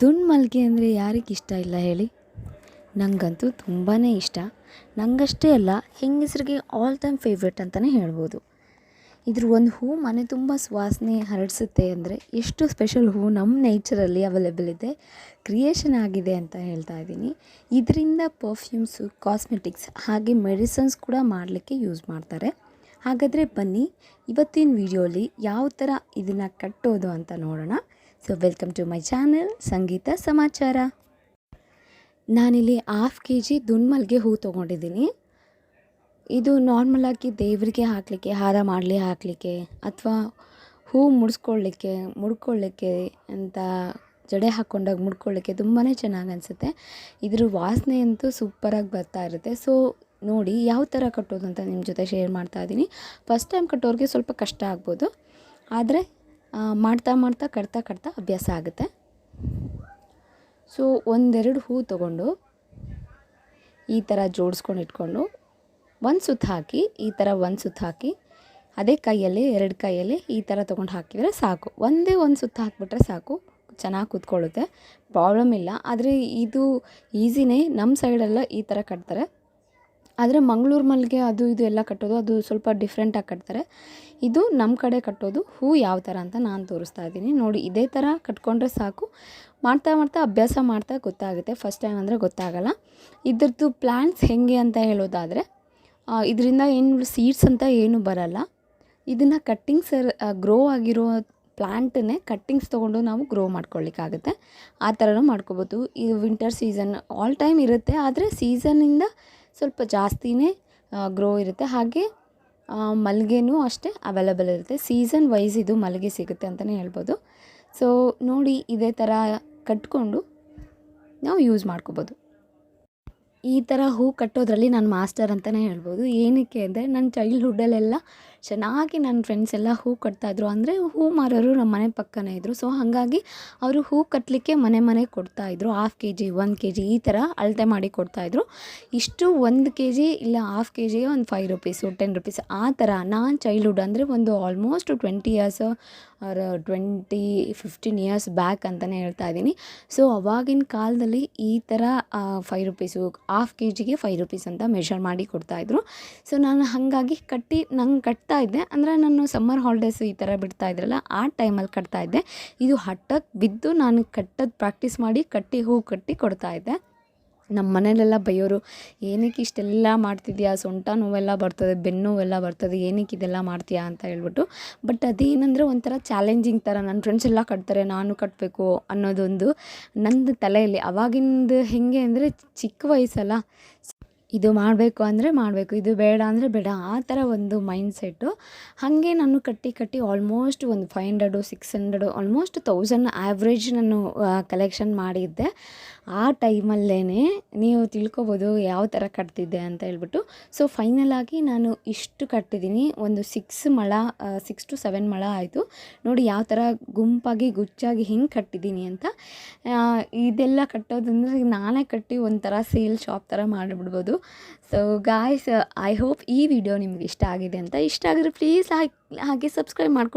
ದುಂಡು ಮಲ್ಲಿಗೆ ಅಂದರೆ ಯಾರಿಗೆ ಇಷ್ಟ ಇಲ್ಲ ಹೇಳಿ? ನನಗಂತೂ ತುಂಬಾ ಇಷ್ಟ. ನನಗಷ್ಟೇ ಅಲ್ಲ, ಹೆಂಗಸರಿಗೆ ಆಲ್ ಟೈಮ್ ಫೇವ್ರೆಟ್ ಅಂತಲೇ ಹೇಳ್ಬೋದು. ಇದ್ರ ಒಂದು ಹೂ ಮನೆ ತುಂಬ ಸುವಾಸನೆ ಹರಡಿಸುತ್ತೆ ಅಂದರೆ ಎಷ್ಟು ಸ್ಪೆಷಲ್ ಹೂ ನಮ್ಮ ನೇಚರಲ್ಲಿ ಅವೈಲೇಬಲ್ ಇದೆ ಕ್ರಿಯೇಷನ್ ಆಗಿದೆ ಅಂತ ಹೇಳ್ತಾ ಇದ್ದೀನಿ. ಇದರಿಂದ ಪರ್ಫ್ಯೂಮ್ಸು ಕಾಸ್ಮೆಟಿಕ್ಸ್ ಹಾಗೆ ಮೆಡಿಸನ್ಸ್ ಕೂಡ ಮಾಡಲಿಕ್ಕೆ ಯೂಸ್ ಮಾಡ್ತಾರೆ. ಹಾಗಾದರೆ ಬನ್ನಿ, ಇವತ್ತಿನ ವಿಡಿಯೋಲಿ ಯಾವ ಥರ ಇದನ್ನು ಕಟ್ಟೋದು ಅಂತ ನೋಡೋಣ. So welcome to my channel Sangeetha Samachara ನಾನಿಲ್ಲಿ ಹಾಫ್ ಕೆ ಜಿ ದುನ್ಮಲ್ಗೆ ಹೂ ತೊಗೊಂಡಿದ್ದೀನಿ. ಇದು ನಾರ್ಮಲಾಗಿ ದೇವರಿಗೆ ಹಾಕಲಿಕ್ಕೆ, ಹಾರ ಮಾಡಲಿ ಹಾಕಲಿಕ್ಕೆ, ಅಥವಾ ಹೂ ಮುಡಿಸ್ಕೊಳ್ಳಿಕ್ಕೆ, ಮುಡ್ಕೊಳ್ಳಿಕ್ಕೆ ಅಂತ ಜಡೆ ಹಾಕ್ಕೊಂಡಾಗ ಮುಡ್ಕೊಳ್ಳಿಕ್ಕೆ ತುಂಬಾ ಚೆನ್ನಾಗಿ ಅನಿಸುತ್ತೆ. ಇದ್ರ ವಾಸನೆ ಅಂತೂ ಸೂಪರಾಗಿ ಬರ್ತಾ ಇರುತ್ತೆ. ಸೊ ನೋಡಿ ಯಾವ ಥರ ಕಟ್ಟೋದು ಅಂತ ನಿಮ್ಮ ಜೊತೆ ಶೇರ್ ಮಾಡ್ತಾ ಇದ್ದೀನಿ ಫಸ್ಟ್ ಟೈಮ್ ಕಟ್ಟೋರಿಗೆ ಸ್ವಲ್ಪ ಕಷ್ಟ ಆಗ್ಬೋದು. ಆದರೆ ಮಾಡ್ತಾ ಮಾಡ್ತಾ ಕಟ್ತಾ ಕಟ್ತಾ ಅಭ್ಯಾಸ ಆಗುತ್ತೆ. ಸೊ ಒಂದೆರಡು ಹೂ ತಗೊಂಡು ಈ ಥರ ಜೋಡಿಸ್ಕೊಂಡು ಇಟ್ಕೊಂಡು ಒಂದು ಸುತ್ತು ಹಾಕಿ, ಈ ಥರ ಒಂದು ಸುತ್ತು ಹಾಕಿ, ಅದೇ ಕೈಯಲ್ಲಿ, ಎರಡು ಕೈಯಲ್ಲಿ ಈ ಥರ ತೊಗೊಂಡು ಹಾಕಿದರೆ ಸಾಕು. ಒಂದೇ ಒಂದು ಸುತ್ತು ಹಾಕಿಬಿಟ್ರೆ ಸಾಕು. ಚೆನ್ನಾಗಿ ಕೂತ್ಕೊಳ್ಳುತ್ತೆ. ಪ್ರಾಬ್ಲಮ್ ಇಲ್ಲ. ಆದರೆ ಇದು ಈಸಿನೇ ನಮ್ಮ ಸೈಡೆಲ್ಲ ಈ ಥರ ಕಟ್ತಾರೆ. ಆದರೆ ಮಂಗಳೂರು ಮಲ್ಲಿಗೆ ಅದು ಇದು ಎಲ್ಲ ಕಟ್ಟೋದು, ಅದು ಸ್ವಲ್ಪ ಡಿಫ್ರೆಂಟಾಗಿ ಕಟ್ತಾರೆ. ಇದು ನಮ್ಮ ಕಡೆ ಕಟ್ಟೋದು, ಹೂ ಯಾವ ಥರ ಅಂತ ನಾನು ತೋರಿಸ್ತಾ ಇದ್ದೀನಿ. ನೋಡಿ, ಇದೇ ಥರ ಕಟ್ಕೊಂಡ್ರೆ ಸಾಕು. ಮಾಡ್ತಾ ಮಾಡ್ತಾ ಅಭ್ಯಾಸ ಮಾಡ್ತಾ ಗೊತ್ತಾಗುತ್ತೆ. ಫಸ್ಟ್ ಟೈಮ್ ಅಂದರೆ ಗೊತ್ತಾಗಲ್ಲ. ಇದ್ರದ್ದು ಪ್ಲ್ಯಾಂಟ್ಸ್ ಹೇಗೆ ಅಂತ ಹೇಳೋದಾದರೆ ಇದರಿಂದ ಏನು ಸೀಡ್ಸ್ ಅಂತ ಏನು ಬರಲ್ಲ. ಇದನ್ನು ಕಟ್ಟಿಂಗ್ಸ್ ಗ್ರೋ ಆಗಿರೋ ಪ್ಲ್ಯಾಂಟನ್ನೇ ಕಟ್ಟಿಂಗ್ಸ್ ತೊಗೊಂಡು ನಾವು ಗ್ರೋ ಮಾಡ್ಕೊಳ್ಳಿಕ್ಕಾಗುತ್ತೆ ಆ ಥರನೂ ಮಾಡ್ಕೋಬೋದು. ಈ ವಿಂಟರ್ ಸೀಸನ್ ಆಲ್ ಟೈಮ್ ಇರುತ್ತೆ, ಆದರೆ ಸೀಸನ್ನಿಂದ ಸ್ವಲ್ಪ ಜಾಸ್ತಿನೇ ಗ್ರೋ ಇರುತ್ತೆ. ಹಾಗೆ ಮಲ್ಲಿಗೆನೂ ಅಷ್ಟೇ ಅವೈಲಬಲ್ ಇರುತ್ತೆ. ಸೀಸನ್ ವೈಸ್ ಇದು ಮಲ್ಲಿಗೆ ಸಿಗುತ್ತೆ ಅಂತಲೇ ಹೇಳ್ಬೋದು. ಸೊ ನೋಡಿ, ಇದೇ ಥರ ಕಟ್ಕೊಂಡು ನಾವು ಯೂಸ್ ಮಾಡ್ಕೋಬೋದು. ಈ ಥರ ಹೂ ಕಟ್ಟೋದ್ರಲ್ಲಿ ನಾನು ಮಾಸ್ಟರ್ ಅಂತಲೇ ಹೇಳ್ಬೋದು. ಏನಕ್ಕೆ ಅಂದರೆ ನನ್ನ ಚೈಲ್ಡ್ಹುಡ್ಡಲ್ಲೆಲ್ಲ ಚೆನ್ನಾಗಿ ನನ್ನ ಫ್ರೆಂಡ್ಸ್ ಎಲ್ಲ ಹೂ ಕಟ್ತಾಯಿದ್ರು ಅಂದರೆ ಹೂ ಮಾರೋರು ನಮ್ಮ ಮನೆ ಪಕ್ಕನೇ ಇದ್ದರು ಸೊ ಹಾಗಾಗಿ ಅವರು ಹೂ ಕಟ್ಟಲಿಕ್ಕೆ ಮನೆ ಮನೆ ಕೊಡ್ತಾಯಿದ್ರು ಹಾಫ್ ಕೆ ಜಿ ಒಂದು ಕೆ ಜಿ ಈ ಥರ ಅಳತೆ ಮಾಡಿ ಕೊಡ್ತಾಯಿದ್ರು ಇಷ್ಟು ಒಂದು ಕೆ ಜಿ ಇಲ್ಲ ಹಾಫ್ ಕೆ ಜಿಗೆ ಒಂದು ಫೈವ್ ರುಪೀಸು ಟೆನ್ ರುಪೀಸ್ ಆ ಥರ ನಾನು ಚೈಲ್ಡ್ಹುಡ್ ಅಂದರೆ ಒಂದು almost twenty years or twenty fifteen years back ಅಂತಲೇ ಹೇಳ್ತಾ ಇದ್ದೀನಿ. ಸೊ ಅವಾಗಿನ ಕಾಲದಲ್ಲಿ ಈ ಥರ ಫೈವ್ ರುಪೀಸು ಹಾಫ್ ಕೆ ಜಿಗೆ ಫೈವ್ ರುಪೀಸ್ ಅಂತ ಮೆಷರ್ ಮಾಡಿ ಕೊಡ್ತಾಯಿದ್ರು ಸೊ ನಾನು ಹಾಗಾಗಿ ಕಟ್ಟಿ, ನಂಗೆ ಕಟ್ತಾ ಇದ್ದೆ. ಅಂದರೆ ನಾನು ಸಮ್ಮರ್ ಹಾಲಿಡೇಸ್ ಈ ಥರ ಬಿಡ್ತಾ ಇದ್ರಲ್ಲ, ಆ ಟೈಮಲ್ಲಿ ಕಟ್ತಾ ಇದ್ದೆ. ಇದು ಹಠಕ್ಕೆ ಬಿದ್ದು ನಾನು ಕಟ್ಟೋದು ಪ್ರಾಕ್ಟೀಸ್ ಮಾಡಿ ಕಟ್ಟಿ ಹೂ ಕಟ್ಟಿ ಕೊಡ್ತಾ ಇದ್ದೆ. ನಮ್ಮ ಮನೇಲೆಲ್ಲ ಬೈಯೋರು, ಏನಕ್ಕೆ ಇಷ್ಟೆಲ್ಲ ಮಾಡ್ತಿದ್ಯಾ? ಸೊಂಟ ನೋವೆಲ್ಲ ಬರ್ತದೆ, ಬೆನ್ನು ನೋವೆಲ್ಲ ಬರ್ತದೆ, ಏನಕ್ಕೆ ಇದೆಲ್ಲ ಮಾಡ್ತೀಯಾ? ಅಂತ ಹೇಳ್ಬಿಟ್ಟು. ಬಟ್ ಅದೇನಂದರೆ ಒಂಥರ ಚಾಲೆಂಜಿಂಗ್ ಥರ ನನ್ನ ಫ್ರೆಂಡ್ಸ್ ಎಲ್ಲ ಕಟ್ತಾರೆ, ನಾನು ಕಟ್ಟಬೇಕು ಅನ್ನೋದೊಂದು ನಂದು ತಲೆಯಲ್ಲಿ. ಅವಾಗಿಂದು ಹೇಗೆ ಅಂದರೆ ಚಿಕ್ಕ ವಯಸ್ಸಲ್ಲ. ಇದು ಮಾಡಬೇಕು ಅಂದರೆ ಮಾಡಬೇಕು, ಇದು ಬೇಡ ಅಂದರೆ ಬೇಡ, ಆ ಥರ ಒಂದು ಮೈಂಡ್ ಸೆಟ್ಟು ಹಾಗೆ ನಾನು ಕಟ್ಟಿ ಕಟ್ಟಿ ಆಲ್ಮೋಸ್ಟ್ ಒಂದು five hundred six hundred almost thousand average ನಾನು ಕಲೆಕ್ಷನ್ ಮಾಡಿದ್ದೆ. ಆ ಟೈಮಲ್ಲೇ ನೀವು ತಿಳ್ಕೊಬೋದು ಯಾವ ಥರ ಕಟ್ತಿದ್ದೆ ಅಂತ ಹೇಳ್ಬಿಟ್ಟು. ಸೊ ಫೈನಲ್ ಆಗಿ ನಾನು ಇಷ್ಟು ಕಟ್ಟಿದ್ದೀನಿ. ಒಂದು ಸಿಕ್ಸ್ ಮಳ ಸಿಕ್ಸ್ ಟು ಸೆವೆನ್ ಮಳ ಆಯಿತು. ನೋಡಿ ಯಾವ ಥರ ಗುಂಪಾಗಿ, ಗುಚ್ಚಾಗಿ ಹಿಂಗೆ ಕಟ್ಟಿದ್ದೀನಿ ಅಂತ. ಇದೆಲ್ಲ ಕಟ್ಟೋದಂದರೆ ನಾನೇ ಕಟ್ಟಿ ಒಂಥರ ಸೇಲ್ ಶಾಪ್ ಥರ ಮಾಡಿಬಿಡ್ಬೋದು. ಸೊ ಗಾಯ್ಸ್ ಐ ಹೋಪ್ ಈ ವಿಡಿಯೋ ನಿಮ್ಗೆ ಇಷ್ಟ ಆಗಿದೆ ಅಂತ. ಇಷ್ಟ ಆಗಿದ್ರೆ ಪ್ಲೀಸ್ ಲೈಕ್ ಹಾಗೆ ಸಬ್ಸ್ಕ್ರೈಬ್ ಮಾಡ್ಕೊಂಡು.